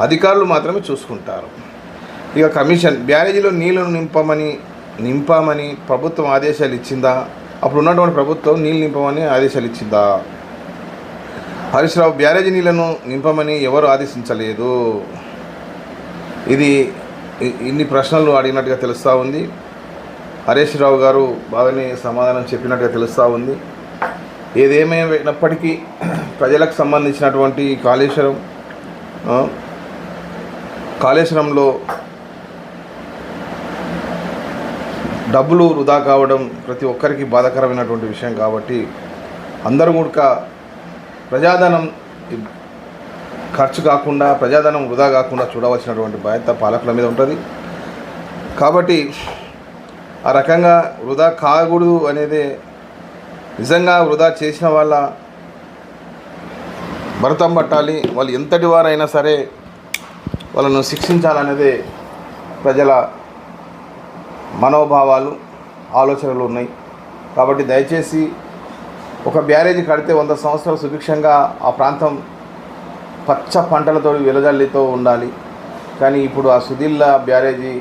అధికారులు మాత్రమే చూసుకుంటారు. ఇక కమిషన్ బ్యారేజీలో నీళ్ళను నింపమని నింపామని ప్రభుత్వం ఆదేశాలు ఇచ్చిందా? అప్పుడు ఉన్నటువంటి ప్రభుత్వం నీళ్ళు నింపమని ఆదేశాలు ఇచ్చిందా? హరీష్ రావు బ్యారేజీ నీళ్ళను నింపమని ఎవరు ఆదేశించలేదు? ఇది ఇన్ని ప్రశ్నలు అడిగినట్టుగా తెలుస్తూ ఉంది. హరీష్ రావు గారు బాగానే సమాధానం చెప్పినట్టుగా తెలుస్తూ ఉంది. ఏదేమైనప్పటికీ ప్రజలకు సంబంధించినటువంటి కాళేశ్వరం కాళేశ్వరంలో డబ్బులు వృధా కావడం ప్రతి ఒక్కరికి బాధాకరమైనటువంటి విషయం కాబట్టి అందరూ కూడా ప్రజాధనం ఖర్చు కాకుండా ప్రజాధనం వృధా కాకుండా చూడవలసినటువంటి బాధ్యత పాలకుల మీద ఉంటుంది. కాబట్టి ఆ రకంగా వృధా కాకూడదు అనేది నిజంగా వృధా చేసిన వాళ్ళ భరతం పట్టాలి. వాళ్ళు ఎంతటి వారైనా సరే వాళ్ళను శిక్షించాలనేదే ప్రజల మనోభావాలు ఆలోచనలు ఉన్నాయి. కాబట్టి దయచేసి ఒక బ్యారేజీ కడితే వంద సంవత్సరాలు సుభిక్షంగా ఆ ప్రాంతం పచ్చ పంటలతో వెలజల్లితో ఉండాలి. కానీ ఇప్పుడు ఆ సుదిల్ల బ్యారేజీ